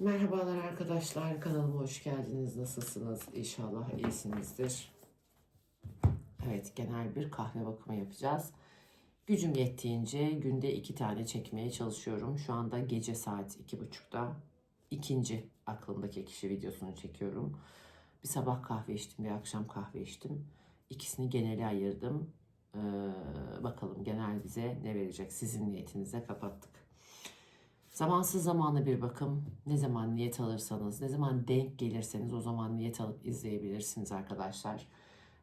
Merhabalar arkadaşlar, kanalıma hoş geldiniz. Nasılsınız? İnşallah iyisinizdir. Evet, genel bir kahve bakımı yapacağız. Gücüm yettiğince günde iki tane çekmeye çalışıyorum. Şu anda gece saat iki buçukta ikinci aklımdaki kişi videosunu çekiyorum. Bir sabah kahve içtim, bir akşam kahve içtim. İkisini genele ayırdım. Ee, bakalım genel bize ne verecek? Sizin niyetinize kapattık. Zamansız zamana bir bakım. Ne zaman niyet alırsanız, ne zaman denk gelirseniz o zaman niyet alıp izleyebilirsiniz arkadaşlar.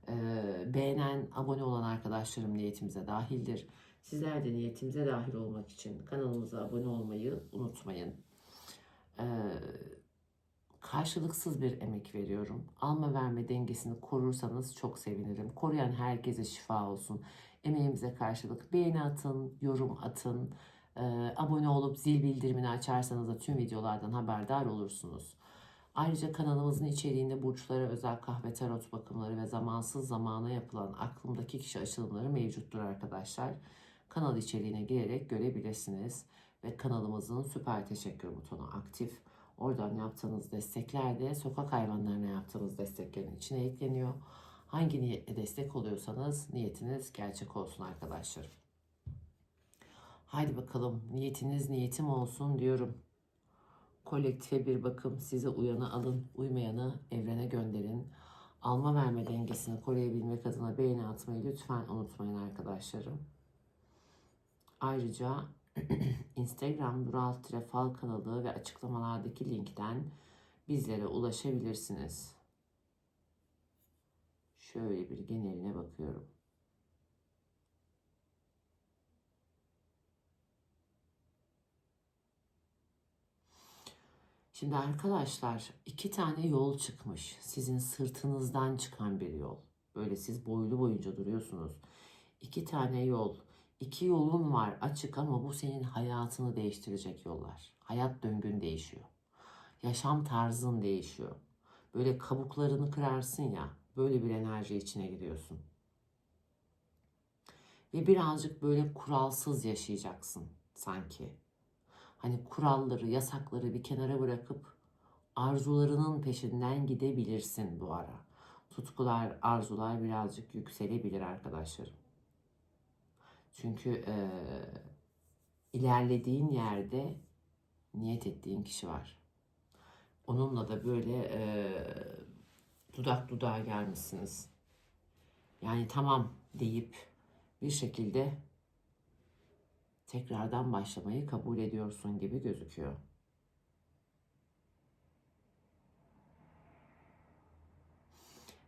Ee, beğenen, abone olan arkadaşlarım niyetimize dahildir. Sizler de niyetimize dahil olmak için kanalımıza abone olmayı unutmayın. Ee, karşılıksız bir emek veriyorum. Alma verme dengesini korursanız çok sevinirim. Koruyan herkese şifa olsun. Emeğimize karşılık beğeni atın, yorum atın. Ee, abone olup zil bildirimini açarsanız da tüm videolardan haberdar olursunuz. Ayrıca kanalımızın içeriğinde burçlara özel kahve tarot bakımları ve zamansız zamana yapılan aklımdaki kişi açılımları mevcuttur arkadaşlar. Kanal içeriğine girerek görebilirsiniz. Ve kanalımızın süper teşekkür butonu aktif. Oradan yaptığınız destekler de sokak hayvanlarına yaptığınız desteklerin içine ekleniyor. Hangi niyetle destek oluyorsanız niyetiniz gerçek olsun arkadaşlar. Haydi bakalım niyetiniz niyetim olsun diyorum. Kolektife bir bakım size uyanı alın, uymayanı evrene gönderin. Alma verme dengesini koruyabilmek adına beğeni atmayı lütfen unutmayın arkadaşlarım. Ayrıca Instagram Dural Fal kanalı ve açıklamalardaki linkten bizlere ulaşabilirsiniz. Şöyle bir geneline bakıyorum. Şimdi arkadaşlar iki tane yol çıkmış. Sizin sırtınızdan çıkan bir yol. Böyle siz boylu boyunca duruyorsunuz. İki tane yol. İki yolun var açık ama bu senin hayatını değiştirecek yollar. Hayat döngün değişiyor. Yaşam tarzın değişiyor. Böyle kabuklarını kırarsın ya. Böyle bir enerji içine giriyorsun. Ve birazcık böyle kuralsız yaşayacaksın sanki. Hani kuralları, yasakları bir kenara bırakıp arzularının peşinden gidebilirsin bu ara. Tutkular, arzular birazcık yükselebilir arkadaşlarım. Çünkü e, ilerlediğin yerde niyet ettiğin kişi var. Onunla da böyle e, dudak dudağa gelmişsiniz. Yani tamam deyip bir şekilde tekrardan başlamayı kabul ediyorsun gibi gözüküyor.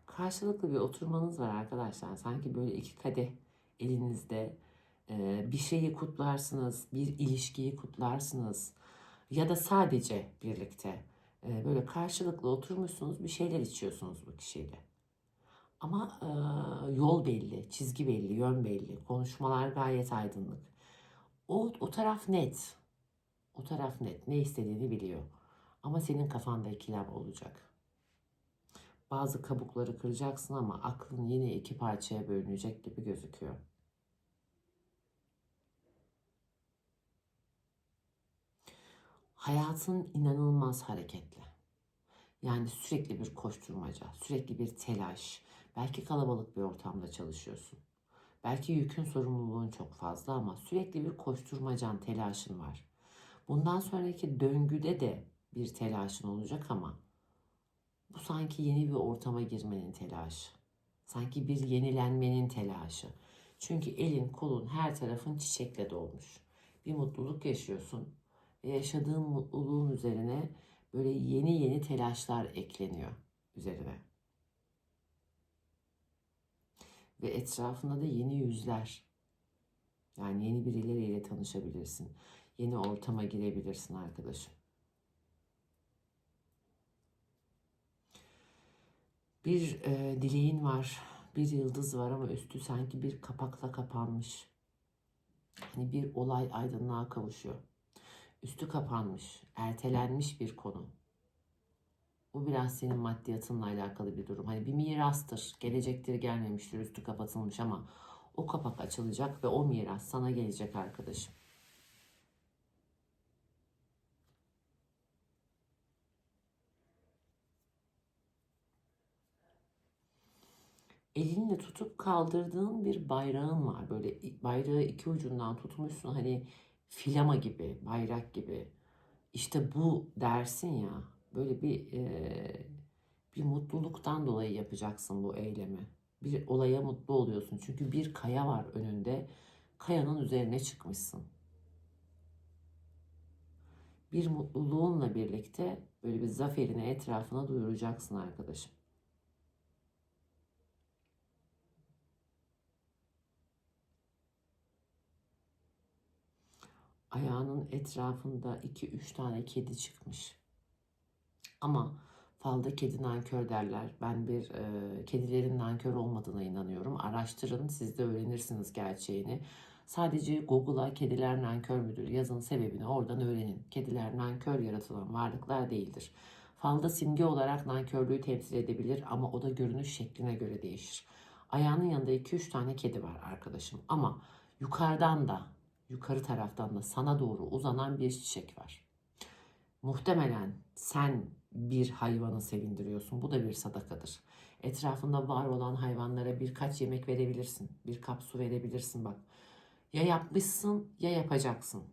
Karşılıklı bir oturmanız var arkadaşlar. Sanki böyle iki kadeh elinizde bir şeyi kutlarsınız, bir ilişkiyi kutlarsınız ya da sadece birlikte böyle karşılıklı oturmuşsunuz, bir şeyler içiyorsunuz bu kişiyle. Ama yol belli, çizgi belli, yön belli, konuşmalar gayet aydınlık. O, o taraf net. O taraf net. Ne istediğini biliyor. Ama senin kafanda ikilem olacak. Bazı kabukları kıracaksın ama aklın yine iki parçaya bölünecek gibi gözüküyor. Hayatın inanılmaz hareketli. Yani sürekli bir koşturmaca, sürekli bir telaş. Belki kalabalık bir ortamda çalışıyorsun. Belki yükün sorumluluğun çok fazla ama sürekli bir koşturmacan, telaşın var. Bundan sonraki döngüde de bir telaşın olacak ama bu sanki yeni bir ortama girmenin telaşı. Sanki bir yenilenmenin telaşı. Çünkü elin, kolun, her tarafın çiçekle dolmuş. Bir mutluluk yaşıyorsun ve yaşadığın mutluluğun üzerine böyle yeni yeni telaşlar ekleniyor üzerine. Ve etrafında da yeni yüzler. Yani yeni birileriyle tanışabilirsin. Yeni ortama girebilirsin arkadaşım. Bir e, dileğin var, bir yıldız var ama üstü sanki bir kapakla kapanmış. Hani bir olay aydınlığa kavuşuyor. Üstü kapanmış, ertelenmiş bir konu. Bu biraz senin maddiyatınla alakalı bir durum. Hani bir mirastır, gelecektir gelmemiştir, üstü kapatılmış ama o kapak açılacak ve o miras sana gelecek arkadaşım. elinle tutup kaldırdığın bir bayrağın var. Böyle bayrağı iki ucundan tutmuşsun hani filama gibi, bayrak gibi. İşte bu dersin ya böyle bir e, bir mutluluktan dolayı yapacaksın bu eylemi. Bir olaya mutlu oluyorsun. Çünkü bir kaya var önünde. Kayanın üzerine çıkmışsın. Bir mutluluğunla birlikte böyle bir zaferini etrafına duyuracaksın arkadaşım. Ayağının etrafında 2-3 tane kedi çıkmış. Ama falda kedi nankör derler. Ben bir e, kedilerin nankör olmadığına inanıyorum. Araştırın siz de öğrenirsiniz gerçeğini. Sadece Google'a kediler nankör müdür yazın sebebini oradan öğrenin. Kediler nankör yaratılan varlıklar değildir. Falda simge olarak nankörlüğü temsil edebilir ama o da görünüş şekline göre değişir. Ayağının yanında 2-3 tane kedi var arkadaşım ama yukarıdan da yukarı taraftan da sana doğru uzanan bir çiçek var. Muhtemelen sen bir hayvanı sevindiriyorsun. Bu da bir sadakadır. Etrafında var olan hayvanlara birkaç yemek verebilirsin. Bir kap su verebilirsin bak. Ya yapmışsın ya yapacaksın.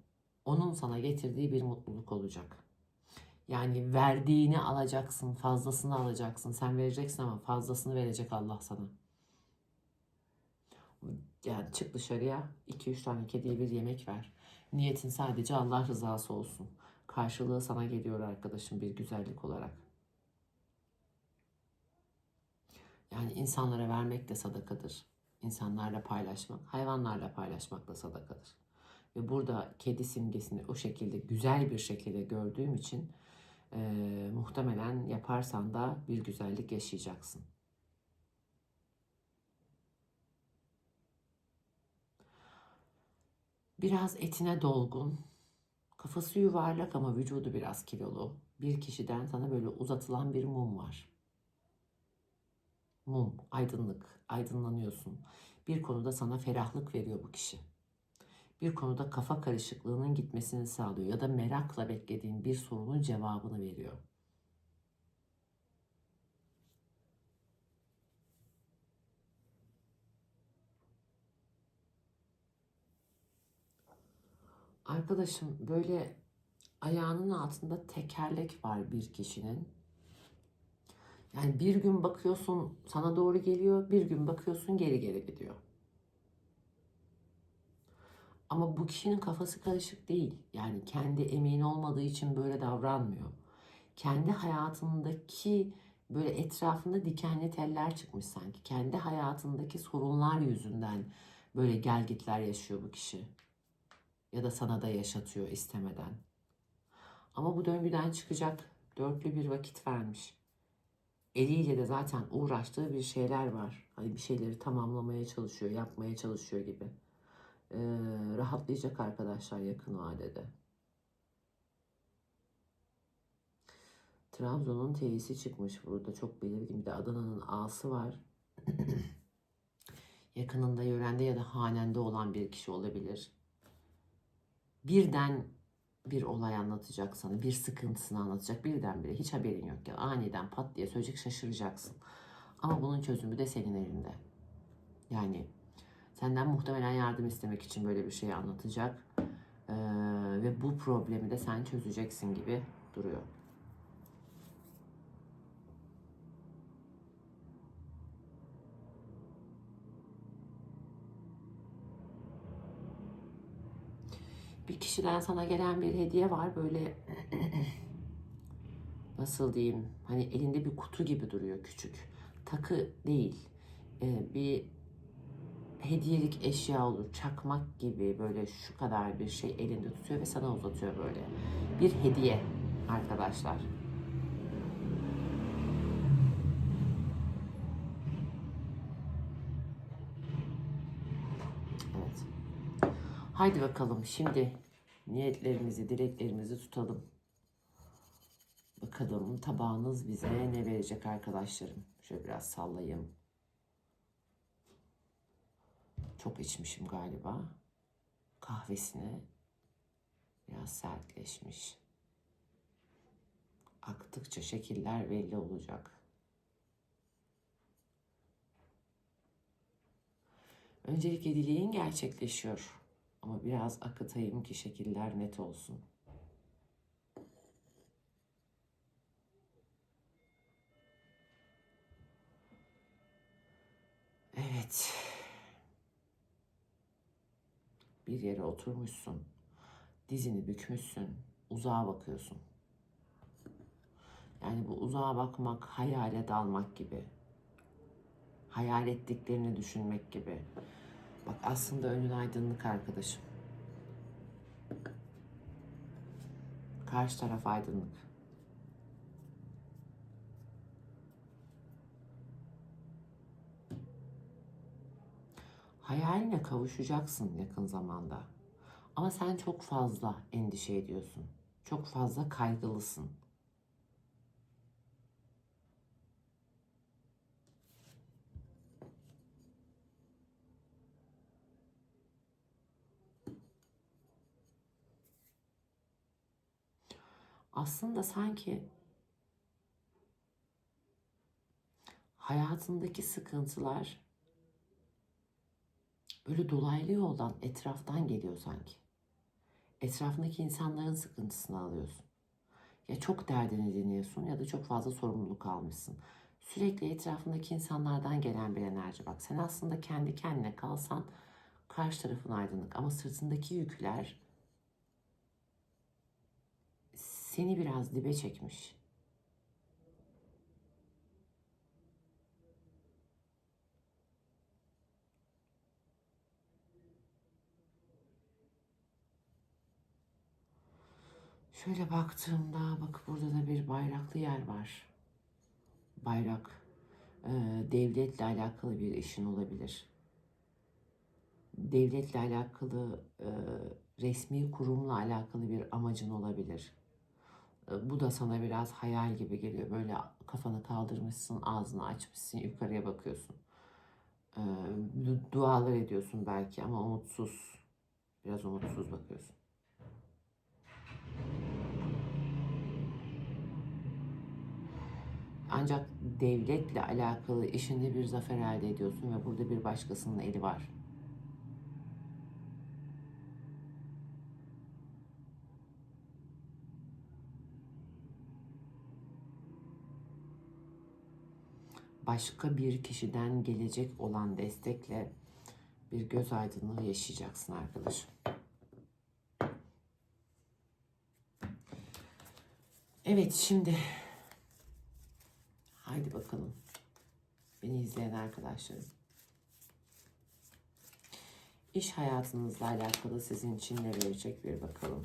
Onun sana getirdiği bir mutluluk olacak. Yani verdiğini alacaksın, fazlasını alacaksın. Sen vereceksin ama fazlasını verecek Allah sana. Yani çık dışarıya 2-3 tane kediye bir yemek ver. Niyetin sadece Allah rızası olsun. Karşılığı sana geliyor arkadaşım bir güzellik olarak. Yani insanlara vermek de sadakadır. İnsanlarla paylaşmak, hayvanlarla paylaşmak da sadakadır. Ve burada kedi simgesini o şekilde güzel bir şekilde gördüğüm için e, muhtemelen yaparsan da bir güzellik yaşayacaksın. Biraz etine dolgun, kafası yuvarlak ama vücudu biraz kilolu bir kişiden sana böyle uzatılan bir mum var. Mum, aydınlık, aydınlanıyorsun. Bir konuda sana ferahlık veriyor bu kişi. Bir konuda kafa karışıklığının gitmesini sağlıyor ya da merakla beklediğin bir sorunun cevabını veriyor. Arkadaşım böyle ayağının altında tekerlek var bir kişinin. Yani bir gün bakıyorsun sana doğru geliyor, bir gün bakıyorsun geri geri gidiyor. Ama bu kişinin kafası karışık değil. Yani kendi emin olmadığı için böyle davranmıyor. Kendi hayatındaki böyle etrafında dikenli teller çıkmış sanki. Kendi hayatındaki sorunlar yüzünden böyle gelgitler yaşıyor bu kişi. Ya da sana da yaşatıyor istemeden. Ama bu döngüden çıkacak dörtlü bir vakit vermiş. Eliyle de zaten uğraştığı bir şeyler var. Hani bir şeyleri tamamlamaya çalışıyor, yapmaya çalışıyor gibi. Ee, rahatlayacak arkadaşlar yakın vadede. Trabzon'un T'si çıkmış burada. Çok belirgin. Bir de Adana'nın A'sı var. Yakınında, yörende ya da hanende olan bir kişi olabilir. Birden bir olay anlatacak sana, bir sıkıntısını anlatacak birdenbire hiç haberin yok ya aniden pat diye söyleyecek şaşıracaksın. Ama bunun çözümü de senin elinde. Yani senden muhtemelen yardım istemek için böyle bir şey anlatacak. Ee, ve bu problemi de sen çözeceksin gibi duruyor. Bir kişiden sana gelen bir hediye var böyle nasıl diyeyim hani elinde bir kutu gibi duruyor küçük. Takı değil ee, bir hediyelik eşya olur çakmak gibi böyle şu kadar bir şey elinde tutuyor ve sana uzatıyor böyle. Bir hediye arkadaşlar evet Haydi bakalım şimdi niyetlerimizi, dileklerimizi tutalım. Bakalım tabağınız bize ne verecek arkadaşlarım. Şöyle biraz sallayayım. Çok içmişim galiba. Kahvesine biraz sertleşmiş. Aktıkça şekiller belli olacak. Öncelikle dileğin gerçekleşiyor. Ama biraz akıtayım ki şekiller net olsun. Evet. Bir yere oturmuşsun. Dizini bükmüşsün. Uzağa bakıyorsun. Yani bu uzağa bakmak, hayale dalmak gibi. Hayal ettiklerini düşünmek gibi. Bak aslında önün aydınlık arkadaşım. Karşı taraf aydınlık. Hayaline kavuşacaksın yakın zamanda. Ama sen çok fazla endişe ediyorsun. Çok fazla kaygılısın. Aslında sanki hayatındaki sıkıntılar böyle dolaylı yoldan etraftan geliyor sanki. Etrafındaki insanların sıkıntısını alıyorsun. Ya çok derdini dinliyorsun ya da çok fazla sorumluluk almışsın. Sürekli etrafındaki insanlardan gelen bir enerji bak. Sen aslında kendi kendine kalsan karşı tarafın aydınlık ama sırtındaki yükler seni biraz dibe çekmiş. Şöyle baktığımda bak burada da bir bayraklı yer var. Bayrak e, devletle alakalı bir işin olabilir. Devletle alakalı e, resmi kurumla alakalı bir amacın olabilir. Bu da sana biraz hayal gibi geliyor. Böyle kafanı kaldırmışsın, ağzını açmışsın, yukarıya bakıyorsun. E, du- dualar ediyorsun belki ama umutsuz. Biraz umutsuz bakıyorsun. Ancak devletle alakalı işinde bir zafer elde ediyorsun ve burada bir başkasının eli var. Başka bir kişiden gelecek olan destekle bir göz aydınlığı yaşayacaksın arkadaşım. Evet şimdi haydi bakalım. Beni izleyen arkadaşlarım. İş hayatınızla alakalı sizin için ne verecek bir bakalım.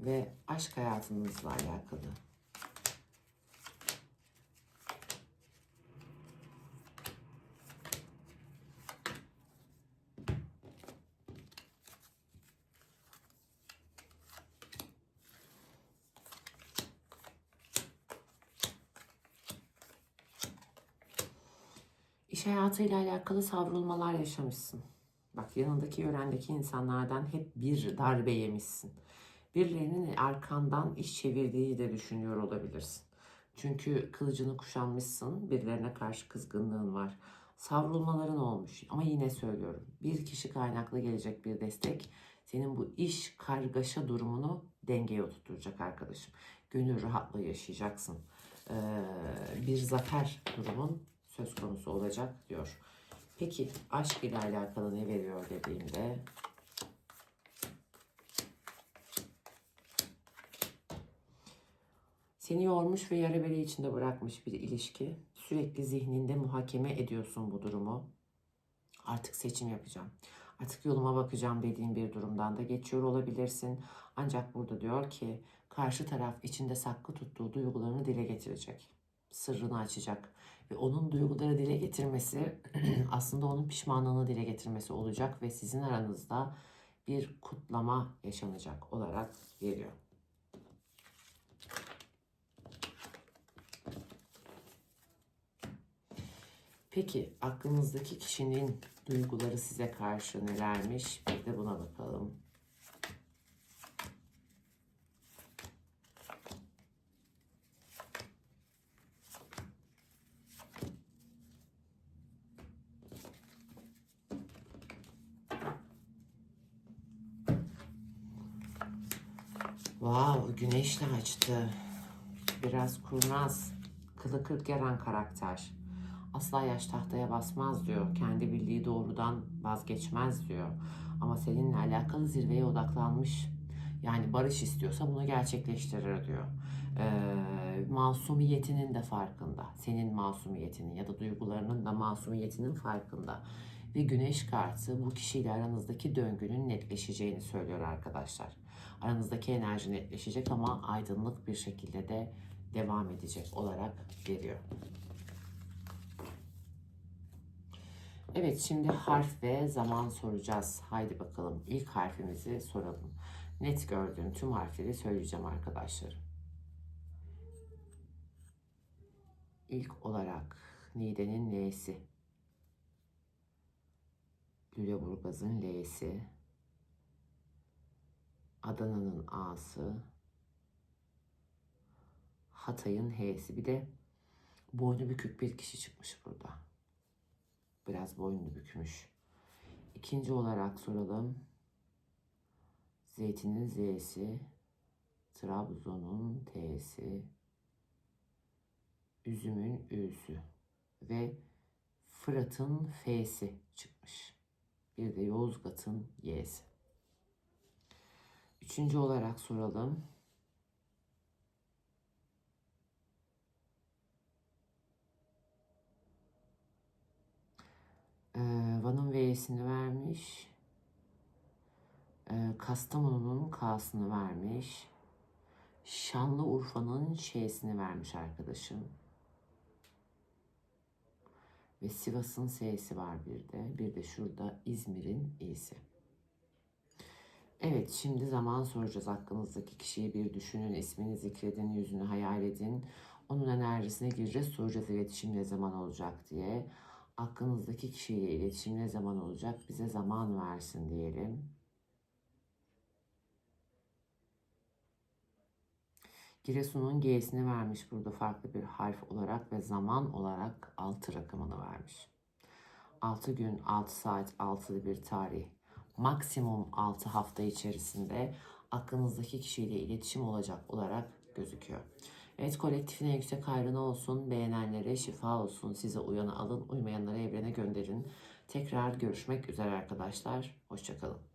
Ve aşk hayatınızla alakalı. İş hayatıyla alakalı savrulmalar yaşamışsın. Bak yanındaki yörendeki insanlardan hep bir darbe yemişsin. Birilerinin arkandan iş çevirdiği de düşünüyor olabilirsin. Çünkü kılıcını kuşanmışsın, birilerine karşı kızgınlığın var. Savrulmaların olmuş ama yine söylüyorum. Bir kişi kaynaklı gelecek bir destek senin bu iş kargaşa durumunu dengeye oturtacak arkadaşım. Gönül rahatlığı yaşayacaksın. Ee, bir zafer durumun söz konusu olacak diyor. Peki aşk ile alakalı ne veriyor dediğimde seni yormuş ve yara bere içinde bırakmış bir ilişki. Sürekli zihninde muhakeme ediyorsun bu durumu. Artık seçim yapacağım. Artık yoluma bakacağım dediğin bir durumdan da geçiyor olabilirsin. Ancak burada diyor ki karşı taraf içinde saklı tuttuğu duygularını dile getirecek. Sırrını açacak ve onun duyguları dile getirmesi aslında onun pişmanlığını dile getirmesi olacak ve sizin aranızda bir kutlama yaşanacak olarak geliyor. Peki aklınızdaki kişinin duyguları size karşı nelermiş? Bir de buna bakalım. Wow, güneş de açtı. Biraz kurnaz, kılı kırk yaran karakter. Asla yaş tahtaya basmaz diyor. Kendi bildiği doğrudan vazgeçmez diyor. Ama seninle alakalı zirveye odaklanmış. Yani barış istiyorsa bunu gerçekleştirir diyor. Ee, masumiyetinin de farkında. Senin masumiyetinin ya da duygularının da masumiyetinin farkında. Ve güneş kartı bu kişiyle aranızdaki döngünün netleşeceğini söylüyor arkadaşlar. Aranızdaki enerji netleşecek ama aydınlık bir şekilde de devam edecek olarak veriyor. Evet şimdi harf ve zaman soracağız. Haydi bakalım ilk harfimizi soralım. Net gördüğüm tüm harfleri söyleyeceğim arkadaşlar. İlk olarak Nide'nin L'si. Lüleburgaz'ın L'si. Adana'nın A'sı. Hatay'ın H'si. Bir de boynu bükük bir kişi çıkmış burada. Biraz boynunu bükmüş. İkinci olarak soralım. Zeytinin Z'si. Trabzon'un T'si. Üzümün Ü'sü. Ve Fırat'ın F'si çıkmış. Bir de Yozgat'ın Y'si. Üçüncü olarak soralım. Ee, V'sini vermiş. Ee, Kastamonu'nun K'sını vermiş. Şanlıurfa'nın Ş'sini vermiş arkadaşım. Ve Sivas'ın S'si var bir de. Bir de şurada İzmir'in İ'si. Evet şimdi zaman soracağız. Hakkınızdaki kişiyi bir düşünün. ismini zikredin. Yüzünü hayal edin. Onun enerjisine gireceğiz. Soracağız iletişim ne zaman olacak diye. Aklınızdaki kişiyle iletişim ne zaman olacak? Bize zaman versin diyelim. Giresun'un G'sini vermiş burada farklı bir harf olarak ve zaman olarak 6 rakamını vermiş. 6 gün, 6 saat, 6'lı bir tarih. Maksimum 6 hafta içerisinde aklınızdaki kişiyle iletişim olacak olarak gözüküyor. Evet kolektifine yüksek hayrına olsun. Beğenenlere şifa olsun. Size uyanı alın. Uymayanları evrene gönderin. Tekrar görüşmek üzere arkadaşlar. Hoşçakalın.